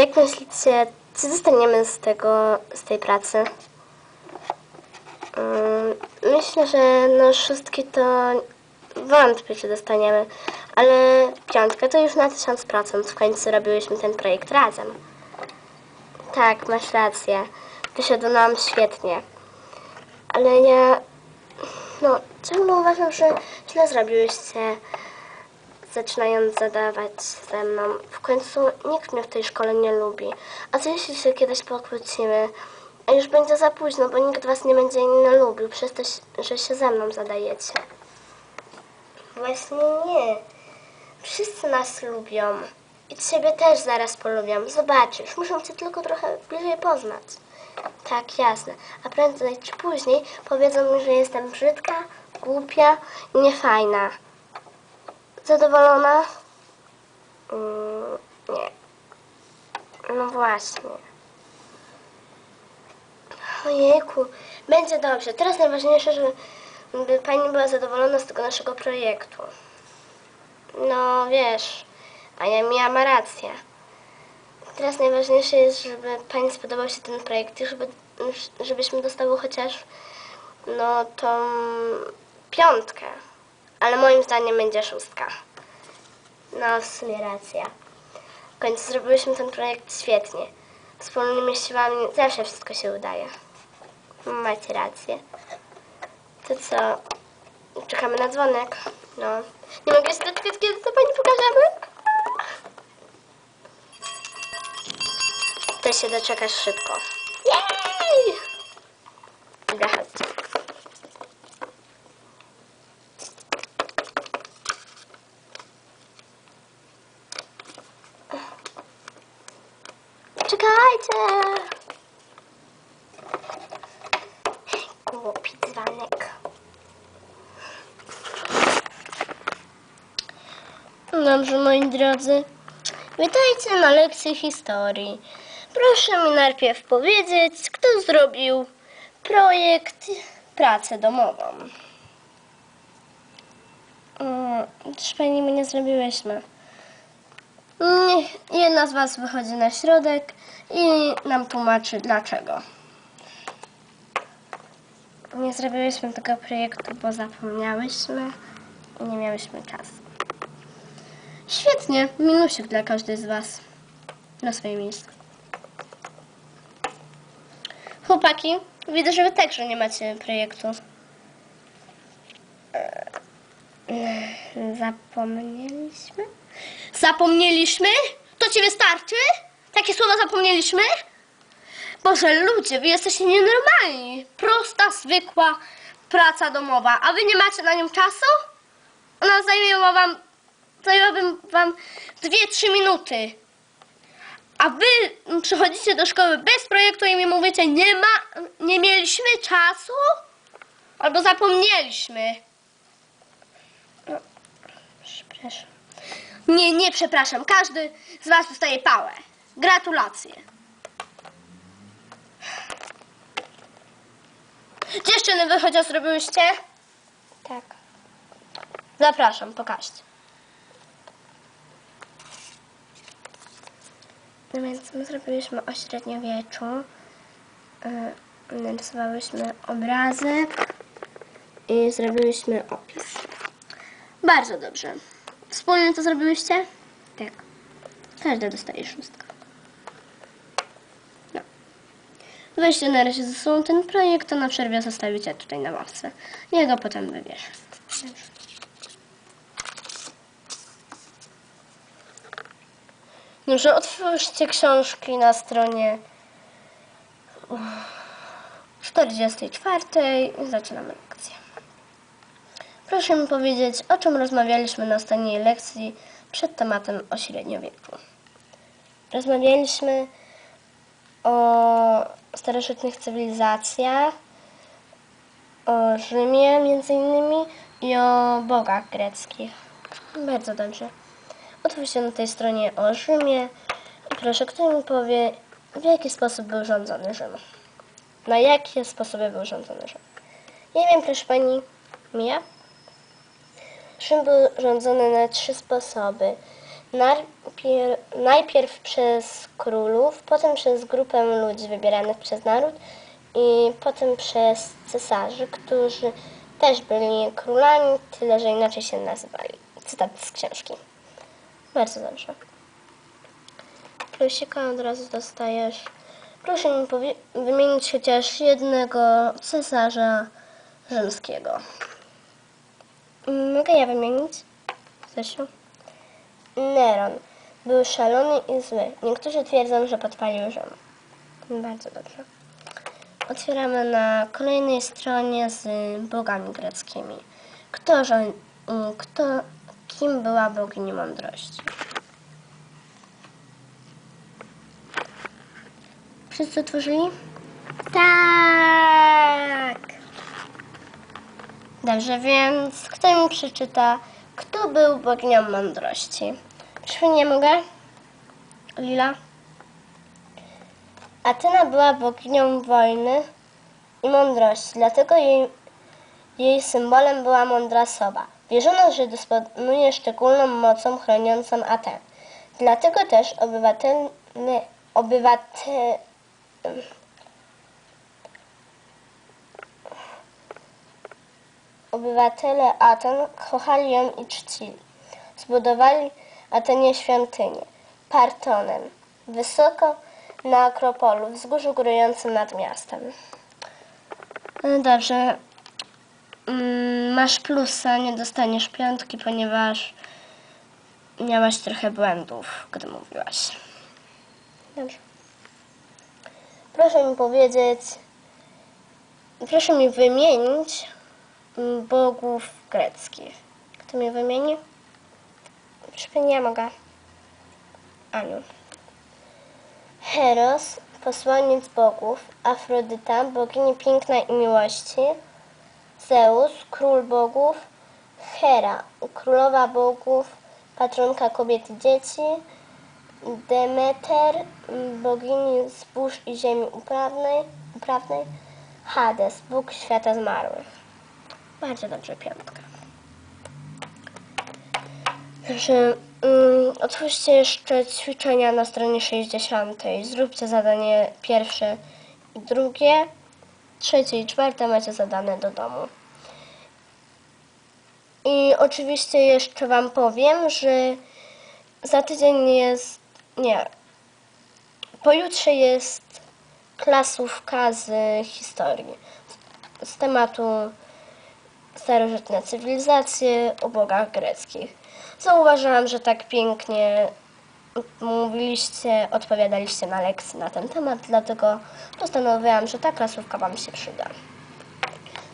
Jak myślicie, co dostaniemy z tego, z tej pracy? Mm, Myślę, że no szóstki to wątpię, czy dostaniemy, ale piątkę to już na 1000%. W końcu robiłyśmy ten projekt razem. Tak, masz rację. Wyszedł nam świetnie. Ale ja, no, ciągle uważam, że źle zrobiłyście, zaczynając zadawać ze mną. W końcu nikt mnie w tej szkole nie lubi. A co jeśli się kiedyś pokłócimy? A już będzie za późno, bo nikt was nie będzie inny lubił przez to, że się ze mną zadajecie. Właśnie nie. Wszyscy nas lubią. I ciebie też zaraz polubią. Zobaczysz, muszę cię tylko trochę bliżej poznać. Tak, jasne. A prędzej czy później powiedzą mi, że jestem brzydka, głupia i niefajna. Zadowolona? Mm, nie. No właśnie. Ojejku, będzie dobrze. Teraz najważniejsze, żeby pani była zadowolona z tego naszego projektu. No wiesz, ja Mia ma rację. Teraz najważniejsze jest, żeby pani spodobał się ten projekt i żeby, żebyśmy dostały chociaż no tą piątkę. Ale moim zdaniem będzie szóstka. No w sumie racja. W końcu zrobiłyśmy ten projekt świetnie. Wspólnymi siłami zawsze wszystko się udaje. Macie rację. To co? Czekamy na dzwonek. No. Nie mogę się doczekać, kiedy to pani pokażemy? To się doczekasz szybko. Czekajcie! Głupi dzwonek. Dobrze, moi drodzy. Witajcie na lekcji historii. Proszę mi najpierw powiedzieć, kto zrobił projekt pracę domową. Mm, Proszę pani, my nie zrobiłyśmy. Nie, jedna z was wychodzi na środek i nam tłumaczy dlaczego. Nie zrobiłyśmy tego projektu, bo zapomniałyśmy i nie miałyśmy czasu. Świetnie, minusik dla każdej z was. Na swoje miejsce. Chłopaki, widzę, że wy także nie macie projektu. Eee, Zapomnieliśmy? Zapomnieliśmy? To ci wystarczy? Takie słowa zapomnieliśmy? Boże, ludzie, wy jesteście nienormalni. Prosta, zwykła praca domowa, a wy nie macie na nią czasu? Ona zajęła wam, zajęłabym wam 2-3 minuty. A wy przychodzicie do szkoły bez projektu i mi mówicie, nie ma, nie mieliśmy czasu? Albo zapomnieliśmy. No, przepraszam. Nie, nie przepraszam. Każdy z was dostaje pałę. Gratulacje. Dziewczyny, wy chociaż zrobiłyście? Tak. Zapraszam, pokażcie. No więc my zrobiliśmy o średniowieczu. Yy, narysowałyśmy obrazek i zrobiłyśmy opis. Bardzo dobrze. Wspólnie to zrobiłyście? Tak. Każda dostaje szóstkę. No. Weźcie na razie ze sobą ten projekt, a na przerwie zostawicie tutaj na ławce. Ja go potem wybierze. Dobrze. Otwórzcie książki na stronie 44 i zaczynamy lekcję. Proszę mi powiedzieć, o czym rozmawialiśmy na ostatniej lekcji przed tematem o średniowieku. Rozmawialiśmy o starożytnych cywilizacjach, o Rzymie między innymi i o bogach greckich. Bardzo dobrze. Otwórzcie na tej stronie o Rzymie i proszę, kto mi powie, w jaki sposób był rządzony Rzym. Na jakie sposoby był rządzony Rzym. Ja wiem, proszę pani, Mia. Rzym był rządzony na trzy sposoby. Najpierw, przez królów, potem przez grupę ludzi wybieranych przez naród i potem przez cesarzy, którzy też byli królami, tyle że inaczej się nazywali. Cytat z książki. Bardzo dobrze. Plusika od razu dostajesz. Proszę mi wymienić chociaż jednego cesarza rzymskiego. Mm, Mogę ja wymienić? Zosiu? Neron. Był szalony i zły. Niektórzy twierdzą, że podpalił Rzym. Bardzo dobrze. Otwieramy na kolejnej stronie z bogami greckimi. Kto, mm, kto kim była bogini mądrości? Wszyscy otworzyli? Tak! Dobrze, więc kto mi przeczyta, kto był boginią mądrości? Nie mogę? Lila? Atyna była boginią wojny i mądrości, dlatego jej, jej symbolem była mądra sowa. Wierzono, że dysponuje szczególną mocą chroniącą Aten. Dlatego też obywatele, obywatel, obywatele Aten kochali ją i czcili. Zbudowali Atenie świątynię, Partonem, wysoko na Akropolu, wzgórzu górującym nad miastem. No Dobrze. Mm, Masz plusa, nie dostaniesz piątki, ponieważ miałaś trochę błędów, gdy mówiłaś. Dobrze. Proszę mi powiedzieć, proszę mi wymienić bogów greckich. Kto mi wymieni? Proszę, nie mogę. Aniu. Heros, posłaniec bogów, Afrodyta, bogini piękna i miłości, Zeus, król bogów, Hera, królowa bogów, patronka kobiet i dzieci, Demeter, bogini zbóż i ziemi uprawnej, uprawnej, Hades, bóg świata zmarłych. Bardzo dobrze, piątka. Dobrze, mm, otwórzcie jeszcze ćwiczenia na stronie 60. Zróbcie zadanie pierwsze i drugie. Trzecie i czwarte macie zadane do domu. I oczywiście jeszcze Wam powiem, że za tydzień jest. Nie. Pojutrze jest klasówka z historii. Z tematu starożytne cywilizacje o bogach greckich. Zauważyłam, że tak pięknie mówiliście, odpowiadaliście na lekcje na ten temat, dlatego postanowiłam, że ta klasówka Wam się przyda.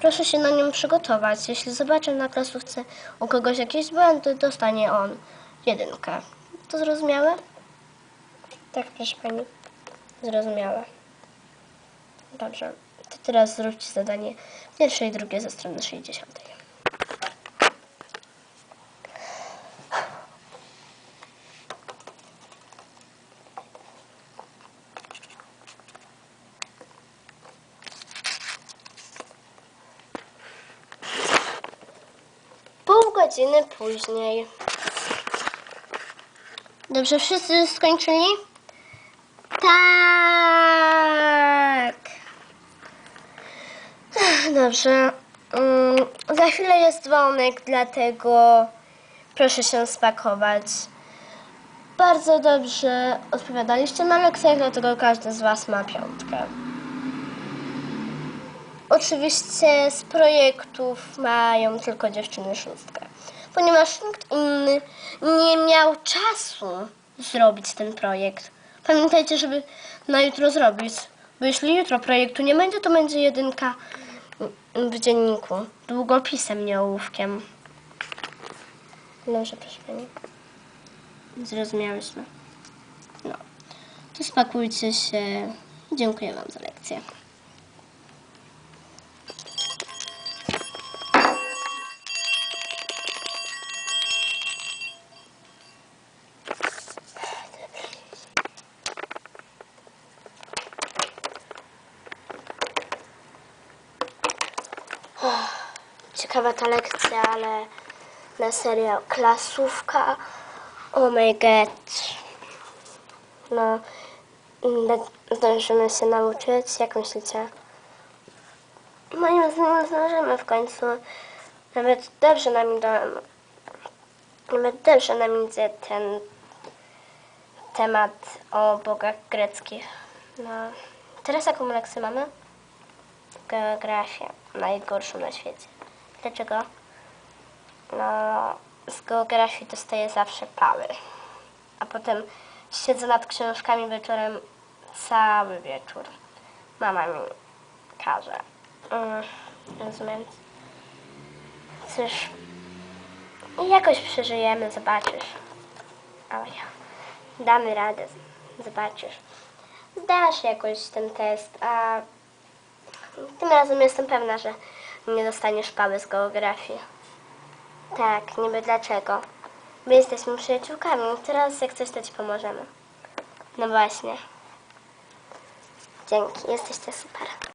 Proszę się na nią przygotować. Jeśli zobaczę na klasówce u kogoś jakieś błędy, dostanie on jedynkę. To zrozumiałe? Tak, proszę Pani. Zrozumiałe. Dobrze. Teraz zróbcie zadanie pierwsze i drugie ze strony 60. Pół godziny później. Dobrze, wszyscy skończyli? Tak. Dobrze. Mm, za chwilę jest dzwonek, dlatego proszę się spakować. Bardzo dobrze odpowiadaliście na lekcjach, dlatego każdy z Was ma piątkę. Oczywiście z projektów mają tylko dziewczyny szóstkę, ponieważ nikt inny nie miał czasu zrobić ten projekt. Pamiętajcie, żeby na jutro zrobić, bo jeśli jutro projektu nie będzie, to będzie jedynka w dzienniku, długopisem, nie ołówkiem. Dobrze, proszę Pani. Zrozumiałyśmy. No, to spakujcie się. Dziękuję Wam za lekcję. Ciekawa ta lekcja, ale na serio klasówka Oh my god. No, zda- zdążymy się nauczyć, jak myślicie? Moim zdaniem zdążymy w końcu. Nawet dobrze nam idą. Nawet dobrze nam idzie ten temat o bogach greckich. No, teraz jaką lekcję mamy? Geografię. Najgorszą na świecie. Dlaczego? No, z geografii dostaję zawsze pały. A potem siedzę nad książkami wieczorem cały wieczór. Mama mi każe. Mm, rozumiem. Cóż, jakoś przeżyjemy, zobaczysz. Ja, damy radę, zobaczysz. Zdasz jakoś ten test, a tym razem jestem pewna, że nie dostaniesz pały z geografii. Tak, niby dlaczego? My jesteśmy przyjaciółkami, teraz jak coś to ci pomożemy. No właśnie. Dzięki, jesteście super.